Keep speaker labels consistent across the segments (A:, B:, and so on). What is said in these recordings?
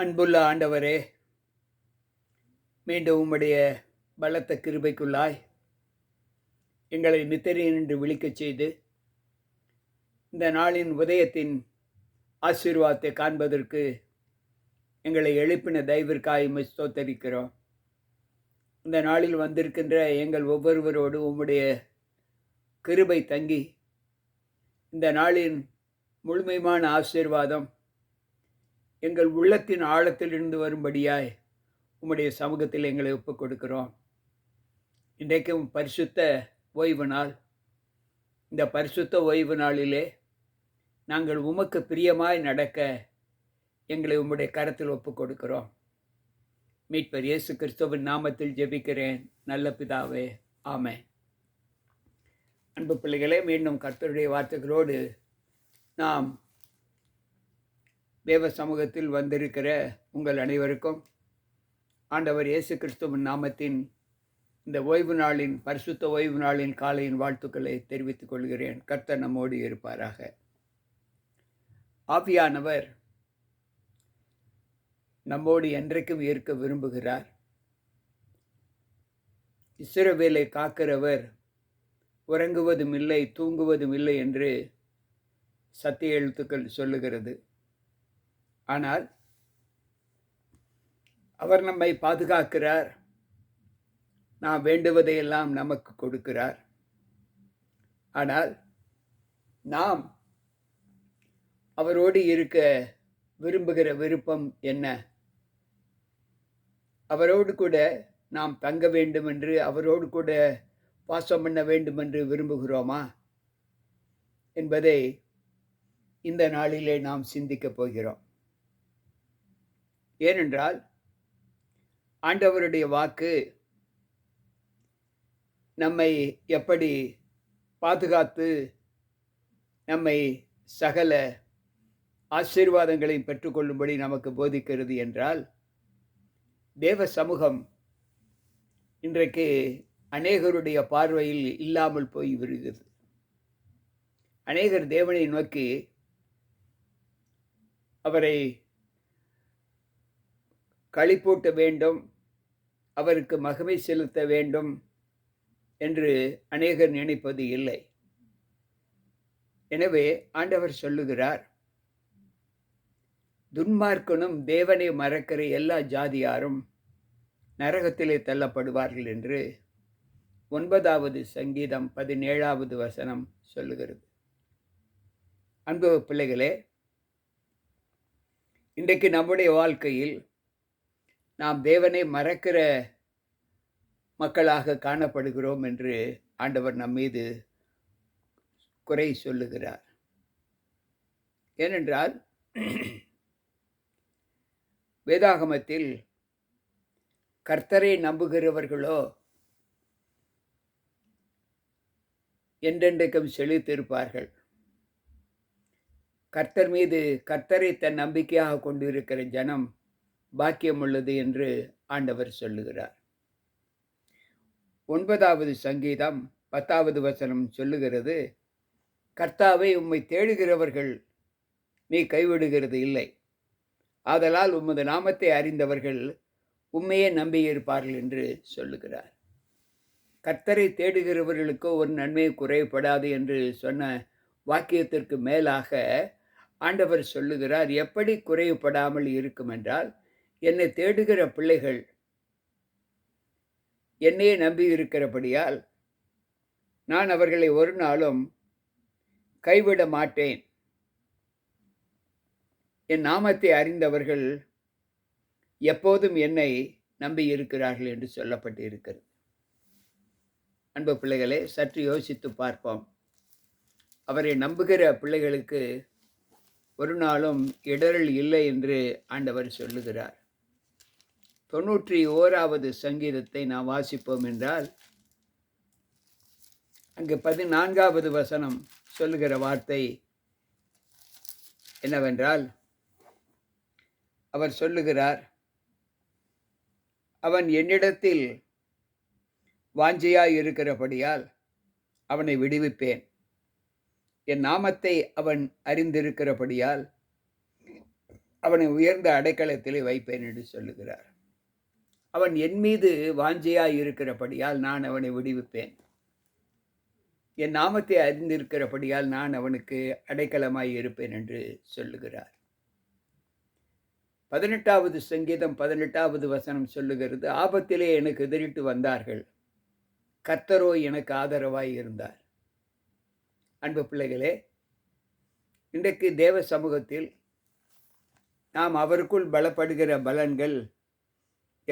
A: அன்புள்ள ஆண்டவரே மீண்டும் உம்முடைய பலத்த கிருபைக்குள்ளாய் எங்களை நித்திரையின் என்று விழிக்கச் செய்து இந்த நாளின் உதயத்தின் ஆசீர்வாதத்தை காண்பதற்கு எங்களை எழுப்பின தயவிற்காய் ஸ்தோத்தரிக்கிறோம். இந்த நாளில் வந்திருக்கின்ற எங்கள் ஒவ்வொருவரோடு உம்முடைய கிருபை தங்கி இந்த நாளின் முழுமையான ஆசீர்வாதம் எங்கள் உள்ளத்தின் ஆழத்திலிருந்து வரும்படியாய் உம்முடைய சமூகத்தில் எங்களை ஒப்புக் கொடுக்கிறோம் இன்றைக்கும் பரிசுத்த ஓய்வு நாள். இந்த பரிசுத்த ஓய்வு நாளிலே நாங்கள் உமக்கு பிரியமாய் நடக்க எங்களை உம்முடைய கரத்தில் ஒப்புக் கொடுக்கிறோம் மீட்பர் இயேசு கிறிஸ்துவின் நாமத்தில் ஜெபிக்கிறேன். நல்ல பிதாவே ஆமை அன்பு பிள்ளைகளே மீண்டும் கர்த்தருடைய வார்த்தைகளோடு நாம் தேவ சமூகத்தில் வந்திருக்கிற உங்கள் அனைவருக்கும் ஆண்டவர் இயேசு கிறிஸ்துவின் நாமத்தின் இந்த ஓய்வு நாளின் பரிசுத்த ஓய்வு நாளின் காலையின் வாழ்த்துக்களை தெரிவித்துக் கொள்கிறேன். கர்த்தர் நம்மோடு இருப்பாராக. ஆவியானவர் நம்மோடு என்றைக்கும் இருக்க விரும்புகிறார். இஸ்ரவேலை காக்கிறவர் உறங்குவதும் இல்லை தூங்குவதும் இல்லை என்று சத்திய எழுத்துக்கள் சொல்லுகிறது. ஆனால் அவர் நம்மை பாதுகாக்கிறார். நாம் வேண்டுவதையெல்லாம் நமக்கு கொடுக்கிறார். ஆனால் நாம் அவரோடு இருக்க விரும்புகிற விருப்பம் என்ன? அவரோடு கூட நாம் தங்க வேண்டும் என்று அவரோடு கூட வாசம் பண்ண வேண்டும் என்று விரும்புகிறோமா? என்பதை இந்த நாளிலே நாம் சிந்திக்கப் போகிறோம். ஏனென்றால் ஆண்டவருடைய வாக்கு நம்மை எப்படி பாதுகாத்து நம்மை சகல ஆசீர்வாதங்களையும் பெற்றுக்கொள்ளும்படி நமக்கு போதிக்கிறது என்றால் தேவ சமூகம் இன்றைக்கு அநேகருடைய பார்வையில் இல்லாமல் போய் விடுகிறது அநேகர் தேவனை நோக்கி அவரை களிப்பூட்ட வேண்டும் அவருக்கு மகிமை செலுத்த வேண்டும் என்று அநேகர் நினைப்பது இல்லை. எனவே ஆண்டவர் சொல்லுகிறார் துன்மார்க்கனும் தேவனை மறக்கிற எல்லா ஜாதியாரும் நரகத்திலே தள்ளப்படுவார்கள் என்று ஒன்பதாவது சங்கீதம் பதினேழாவது வசனம் சொல்லுகிறது. அன்பு பிள்ளைகளே இன்றைக்கு நம்முடைய வாழ்க்கையில் நாம் தேவனை மறக்கிற மக்களாக காணப்படுகிறோம் என்று ஆண்டவர் நம் மீது குறை சொல்லுகிறார். ஏனென்றால் வேதாகமத்தில் கர்த்தரை நம்புகிறவர்களோ என்றென்றைக்கும் செழித்திருப்பார்கள். கர்த்தர் மீது கர்த்தரை தன் நம்பிக்கையாக கொண்டிருக்கிற ஜனம் பாக்கியம் உள்ளது என்று ஆண்டவர் சொல்லுகிறார். ஒன்பதாவது சங்கீதம் பத்தாவது வசனம் சொல்லுகிறது கர்த்தாவை உம்மை தேடுகிறவர்கள் நீ கைவிடுகிறது இல்லை. ஆதலால் உமது நாமத்தை அறிந்தவர்கள் உண்மையே நம்பியிருப்பார்கள் என்று சொல்லுகிறார். கர்த்தரை தேடுகிறவர்களுக்கோ ஒரு நன்மை குறைபடாது என்று சொன்ன வாக்கியத்திற்கு மேலாக ஆண்டவர் சொல்லுகிறார் எப்படி குறைவுபடாமல் இருக்கும் என்றால் என்னை தேடுகிற பிள்ளைகள் என்னையே நம்பி இருக்கிறபடியால் நான் அவர்களை ஒரு நாளும் கைவிட மாட்டேன். என் நாமத்தை அறிந்தவர்கள் எப்போதும் என்னை நம்பி இருக்கிறார்கள் என்று சொல்லப்பட்டு இருக்கிறது அன்பு பிள்ளைகளே சற்று யோசித்து பார்ப்போம். அவரை நம்புகிற பிள்ளைகளுக்கு ஒரு நாளும் இடரல் இல்லை என்று ஆண்டவர் சொல்லுகிறார். தொண்ணூற்றி ஓராவது சங்கீதத்தை நாம் வாசிப்போம் என்றால் அங்கு பதினான்காவது வசனம் சொல்லுகிற வார்த்தை என்னவென்றால் அவர் சொல்லுகிறார் அவன் என்னிடத்தில் வாஞ்சியாய் இருக்கிறபடியால் அவனை விடுவிப்பேன். என் நாமத்தை அவன் அறிந்திருக்கிறபடியால் அவனை உயர்ந்த அடைக்கலத்திலே வைப்பேன் என்று சொல்லுகிறார். அவன் என் மீது வாஞ்சையாய் இருக்கிறபடியால் நான் அவனை விடுவிப்பேன். என் நாமத்தை அறிந்திருக்கிறபடியால் நான் அவனுக்கு அடைக்கலமாய் இருப்பேன் என்று சொல்லுகிறார். பதினெட்டாவது சங்கீதம் பதினெட்டாவது வசனம் சொல்லுகிறது ஆபத்திலே எனக்கு எதிரிட்டு வந்தார்கள். கர்த்தரோ எனக்கு ஆதரவாய் இருந்தார். அன்பு பிள்ளைகளே இன்றைக்கு தேவ சமூகத்தில் நாம் அவருக்குள் பலப்படுகிற பலன்கள்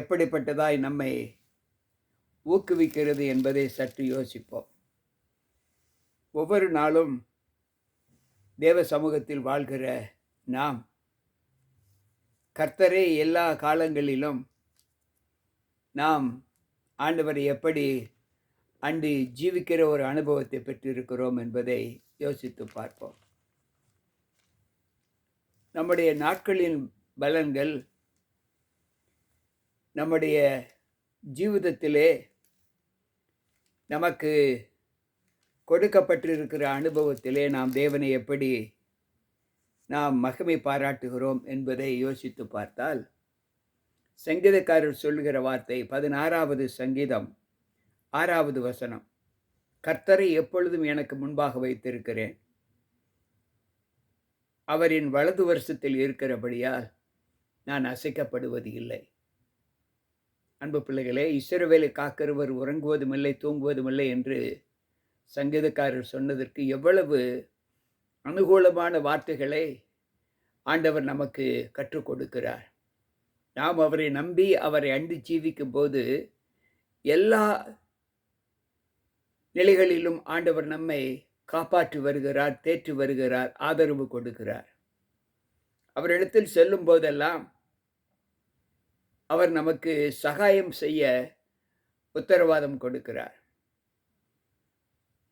A: எப்படிப்பட்டதாய் நம்மை ஊக்குவிக்கிறது என்பதை சற்று யோசிப்போம். ஒவ்வொரு நாளும் தேவ சமூகத்தில் வாழ்கிற நாம் கர்த்தரே எல்லா காலங்களிலும் நாம் ஆண்டவரை எப்படி அன்று ஜீவிக்கிற ஒரு அனுபவத்தை பெற்றிருக்கிறோம் என்பதை யோசித்து பார்ப்போம். நம்முடைய நாட்களின் பலன்கள் நம்முடைய ஜீவிதத்திலே நமக்கு கொடுக்கப்பட்டிருக்கிற அனுபவத்திலே நாம் தேவனை எப்படி நாம் மகிமை பாராட்டுகிறோம் என்பதை யோசித்து பார்த்தால் சங்கீதக்காரர் சொல்லுகிற வார்த்தை பதினாறாவது சங்கீதம் ஆறாவது வசனம் கர்த்தரை எப்பொழுதும் எனக்கு முன்பாக வைத்திருக்கிறேன். அவரின் வலது வருஷத்தில் இருக்கிறபடியால் நான் அசைக்கப்படுவது இல்லை. அன்பு பிள்ளைகளே இஸ்ரவேலை காக்கிறவர் உறங்குவதும் இல்லை தூங்குவதும் இல்லை என்று சங்கீதக்காரர் சொன்னதற்கு எவ்வளவு அனுகூலமான வார்த்தைகளை ஆண்டவர் நமக்கு கற்றுக் கொடுக்கிறார். நாம் அவரை நம்பி அவரை அண்டி ஜீவிக்கும் போது எல்லா நிலைகளிலும் ஆண்டவர் நம்மை காப்பாற்றி வருகிறார் தேற்றி வருகிறார் ஆதரவு கொடுக்கிறார். அவரிடத்தில் செல்லும் போதெல்லாம் அவர் நமக்கு சகாயம் செய்ய உத்தரவாதம் கொடுக்கிறார்.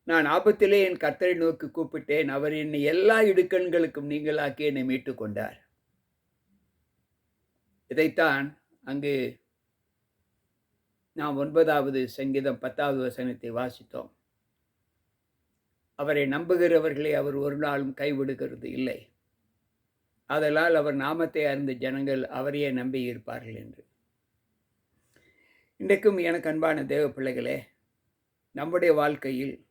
A: நான் ஆபத்திலே என் கர்த்தரை நோக்கி கூப்பிட்டேன். அவர் என்னை எல்லா இடுக்கண்களுக்கும் நீங்களாக்கி என்னை மீட்டு கொண்டார். இதைத்தான் அங்கு நாம் ஒன்பதாவது சங்கீதம் பத்தாவது வசனத்தை வாசித்தோம். அவரை நம்புகிறவர்களை அவர் ஒரு நாளும் கைவிடுகிறது இல்லை. அதலால் அவர் நாமத்தை அறிந்த ஜனங்கள் அவரையே நம்பி இருப்பார்கள் என்று. இன்றைக்கும் எனக்கு அன்பான தேவ பிள்ளைகளே நம்முடைய வாழ்க்கையில்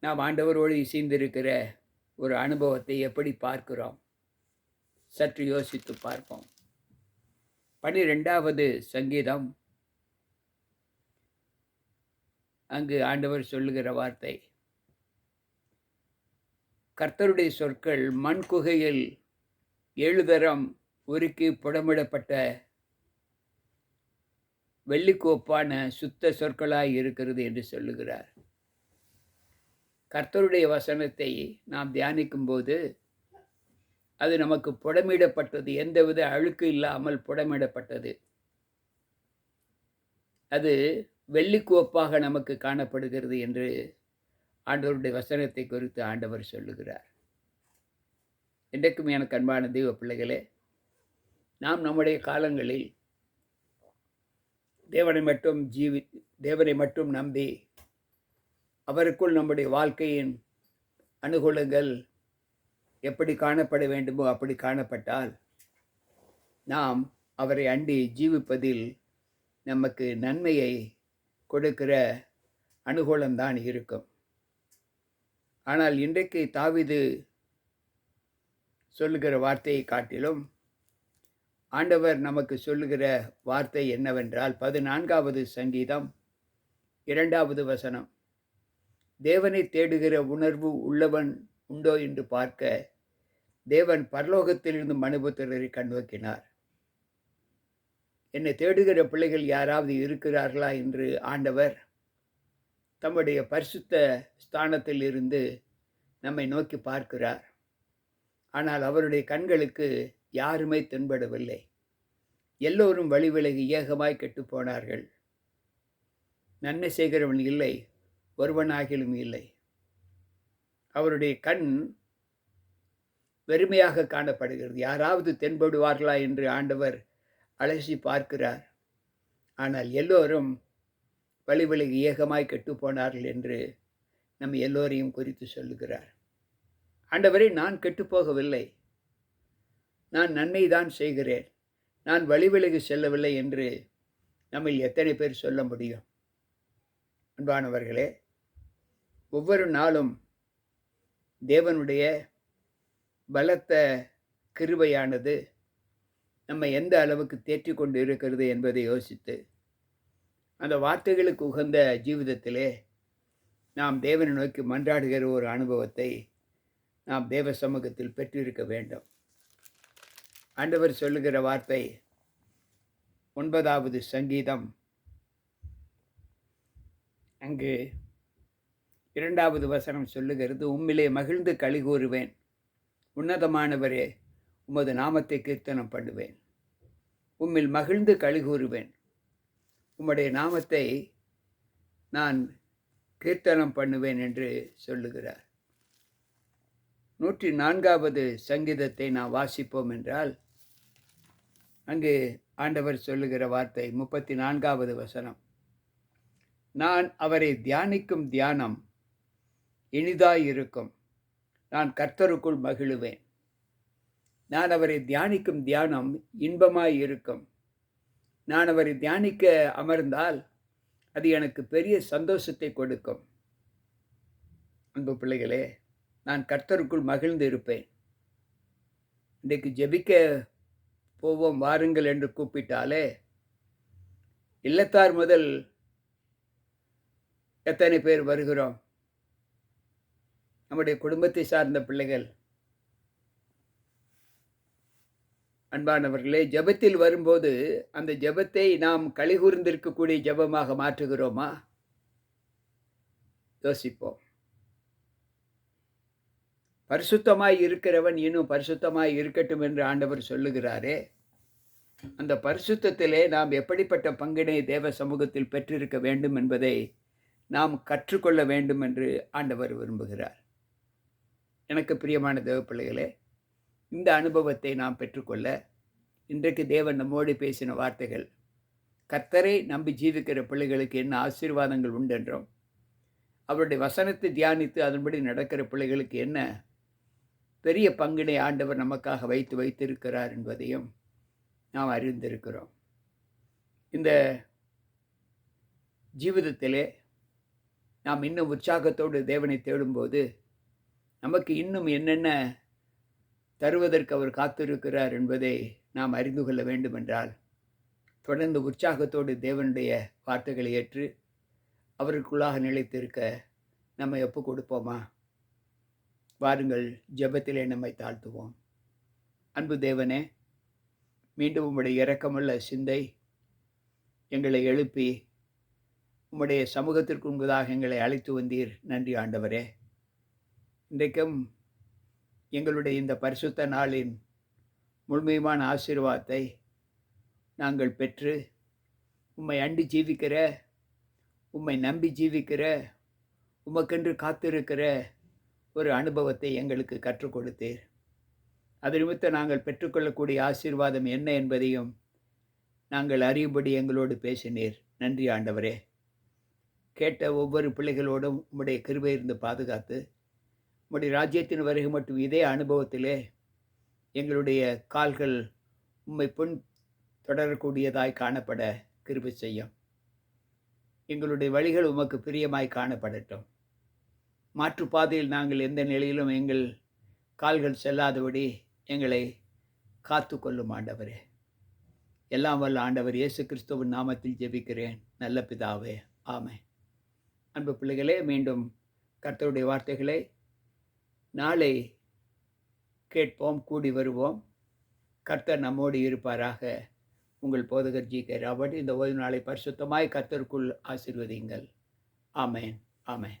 A: நாம் ஆண்டவரோடு இசைந்திருக்கிற ஒரு அனுபவத்தை எப்படி பார்க்கிறோம்? சற்று யோசித்து பார்ப்போம். பனிரெண்டாவது சங்கீதம். அங்கு ஆண்டவர் சொல்லுகிற வார்த்தை கர்த்தருடைய சொற்கள் மண் குகையில் ஏழு தரம் உருக்கி புடமிடப்பட்ட வெள்ளிக்கோப்பான சுத்த சொற்களாய் இருக்கிறது என்று சொல்லுகிறார். கர்த்தருடைய வசனத்தை நாம் தியானிக்கும் போது அது நமக்கு புடமிடப்பட்டது எந்தவித அழுக்கு இல்லாமல் புடமிடப்பட்டது. அது வெள்ளிக்கோப்பாக நமக்கு காணப்படுகிறது என்று ஆண்டவருடைய வசனத்தை குறித்து ஆண்டவர் சொல்லுகிறார். இன்றைக்கும் எனக்கு அன்பான தெய்வ பிள்ளைகளே நாம் நம்முடைய காலங்களில் தேவனை மட்டும் ஜீவி தேவனை மட்டும் நம்பி அவருக்குள் நம்முடைய வாழ்க்கையின் அனுகூலங்கள் எப்படி காணப்பட வேண்டுமோ அப்படி காணப்பட்டால் நாம் அவரை அண்டி ஜீவிப்பதில் நமக்கு நன்மையை கொடுக்கிற அனுகூலம்தான் இருக்கும். ஆனால் இன்றைக்கு தாவிது சொல்லுகிற வார்த்தையை காட்டிலும் ஆண்டவர் நமக்கு சொல்லுகிற வார்த்தை என்னவென்றால் பதினான்காவது சங்கீதம் இரண்டாவது வசனம். தேவனை தேடுகிற உணர்வு உள்ளவன் உண்டோ என்று பார்க்க தேவன் பரலோகத்திலிருந்து மனுபுத்திரரை கண்ணோக்கினார் என்னை தேடுகிற பிள்ளைகள் யாராவது இருக்கிறார்களா என்று ஆண்டவர் தம்முடைய பரிசுத்த ஸ்தானத்தில் இருந்து நம்மை நோக்கி பார்க்கிறார். ஆனால் அவருடைய கண்களுக்கு யாருமே தென்படவில்லை. எல்லோரும் வழி விலகி ஏகமாய் கெட்டுப்போனார்கள் நன்மை செய்கிறவன் இல்லை ஒருவனாகிலும் இல்லை. அவருடைய கண் வெறுமையாக காணப்படுகிறது. யாராவது தென்படுவார்களா என்று ஆண்டவர் அலசி பார்க்கிறார். ஆனால் எல்லோரும் வழி விலகி ஏகமாய் கெட்டுப்போனார்கள் என்று நம் எல்லோரையும் குறித்து சொல்லுகிறார். ஆண்டவரை நான் கெட்டுப்போகவில்லை. நான் நன்மை தான் செய்கிறேன். நான் வழிவிலகி செல்லவில்லை என்று நம்மில் எத்தனை பேர் சொல்ல முடியும்? அன்பானவர்களே ஒவ்வொரு நாளும் தேவனுடைய பலத்த கிருபையானது நம்ம எந்த அளவுக்கு தேற்றி கொண்டு இருக்கிறது என்பதை யோசித்து அந்த வார்த்தைகளுக்கு உகந்த ஜீவிதத்திலே நாம் தேவனை நோக்கி மன்றாடுகிற ஒரு அனுபவத்தை நாம் தேவ சமூகத்தில் பெற்றிருக்க வேண்டும். ஆண்டவர் சொல்லுகிற வார்த்தை ஒன்பதாவது சங்கீதம். அங்கு இரண்டாவது வசனம் சொல்லுகிறது உம்மிலே மகிழ்ந்து களி கூறுவேன். உன்னதமானவரே உமது நாமத்தை கீர்த்தனம் பண்ணுவேன். உம்மில் மகிழ்ந்து களி கூறுவேன். உம்முடைய நாமத்தை நான் கீர்த்தனம் பண்ணுவேன் என்று சொல்லுகிறார். நூற்றி நான்காவது சங்கீதத்தை நாம் வாசிப்போம் என்றால் அங்கு ஆண்டவர் சொல்லுகிற வார்த்தை முப்பத்தி நான்காவது வசனம். நான் அவரை தியானிக்கும் தியானம் இனிதாயிருக்கும். நான் கர்த்தருக்குள் மகிழுவேன். நான் அவரை தியானிக்கும் தியானம் இன்பமாய் இருக்கும் நான் அவரை தியானிக்க அமர்ந்தால் அது எனக்கு பெரிய சந்தோஷத்தை கொடுக்கும். அன்பு பிள்ளைகளே நான் கர்த்தருக்குள் மகிழ்ந்து இருப்பேன். இன்றைக்கு ஜெபிக்க போவோம் வாருங்கள் என்று கூப்பிட்டாலே இல்லத்தார் முதல் எத்தனை பேர் வருகிறோம்? நம்முடைய குடும்பத்தை சார்ந்த பிள்ளைகள். அன்பானவர்களே ஜெபத்தில் வரும்போது அந்த ஜெபத்தை நாம் கழிகூர்ந்திருக்கக்கூடிய ஜெபமாக மாற்றுகிறோமா? யோசிப்போம். பரிசுத்தமாய் இருக்கிறவன் இன்னும் பரிசுத்தமாய் இருக்கட்டும் என்று ஆண்டவர் சொல்லுகிறாரே. அந்த பரிசுத்தத்திலே நாம் எப்படிப்பட்ட பங்கினை தேவ சமூகத்தில் பெற்றிருக்க வேண்டும் என்பதை நாம் கற்றுக்கொள்ள வேண்டும் என்று ஆண்டவர் விரும்புகிறார். எனக்கு பிரியமான தேவ பிள்ளைகளே இந்த அனுபவத்தை நாம் பெற்றுக்கொள்ள இன்றைக்கு தேவன் நம்மோடு பேசின வார்த்தைகள் கர்த்தரை நம்பி ஜீவிக்கிற பிள்ளைகளுக்கு என்ன ஆசீர்வாதங்கள் உண்டென்றோம். அவருடைய வசனத்தை தியானித்து அதன்படி நடக்கிற பிள்ளைகளுக்கு என்ன பெரிய பங்கினை ஆண்டவர் நமக்காக வைத்து வைத்திருக்கிறார் என்பதையும் நாம் அறிந்திருக்கிறோம். இந்த ஜீவிதத்திலே நாம் இன்னும் உற்சாகத்தோடு தேவனை தேடும்போது நமக்கு இன்னும் என்னென்ன தருவதற்கு அவர் காத்திருக்கிறார் என்பதை நாம் அறிந்து கொள்ள வேண்டுமென்றால் தொடர்ந்து உற்சாகத்தோடு தேவனுடைய வார்த்தைகளை ஏற்று அவருக்குள்ளாக நிலைத்திருக்க நம்ம எப்போ கொடுப்போமா? வாருங்கள் ஜெபத்திலே நம்மை தாழ்த்துவோம். அன்பு தேவனே மீண்டும் உம்முடைய இரக்கமுள்ள சிந்தை எங்களை எழுப்பி உம்முடைய சமூகத்திற்கு உண்பதாக எங்களை அழைத்து வந்தீர். நன்றி ஆண்டவரே. இன்றைக்கும் எங்களுடைய இந்த பரிசுத்த நாளின் முழுமையான ஆசீர்வாதத்தை நாங்கள் பெற்று உம்மை அண்டி ஜீவிக்கிற உம்மை நம்பி ஜீவிக்கிற உமக்கென்று காத்திருக்கிற ஒரு அனுபவத்தை எங்களுக்கு கற்றுக் கொடுத்தீர். அது நிமித்த நாங்கள் பெற்றுக்கொள்ளக்கூடிய ஆசீர்வாதம் என்ன என்பதையும் நாங்கள் அறியும்படி எங்களோடு பேசினீர். நன்றி ஆண்டவரே. கேட்ட ஒவ்வொரு பிள்ளைகளோடும் உம்முடைய கிருபை இருந்து பாதுகாத்து உம்முடைய ராஜ்யத்தின் வருகை மட்டும் இதே அனுபவத்திலே எங்களுடைய கால்கள் உம்மை பின் தொடரக்கூடியதாய் காணப்பட கிருபை செய்யும். எங்களுடைய வழிகள் உமக்கு பிரியமாய் காணப்படட்டும். மாற்றுப்பாதையில் நாங்கள் எந்த நிலையிலும் எங்கள் கால்கள் செல்லாதபடி எங்களை காத்து கொள்ளும் ஆண்டவரே. எல்லாம் வல்ல ஆண்டவர் இயேசு கிறிஸ்துவின் நாமத்தில் ஜெபிக்கிறேன். நல்ல பிதாவே ஆமை அன்பு பிள்ளைகளே மீண்டும் கர்த்தருடைய வார்த்தைகளை நாளை கேட்போம் கூடி வருவோம். கர்த்தர் நம்மோடு இருப்பாராக. உங்கள் போதகர் ஜி கே ராபர்ட் இந்த ஓய்வு நாளை பரிசுத்தமாய் கர்த்தருக்குள் ஆசிர்வதிங்கள் ஆமேன் ஆமேன்.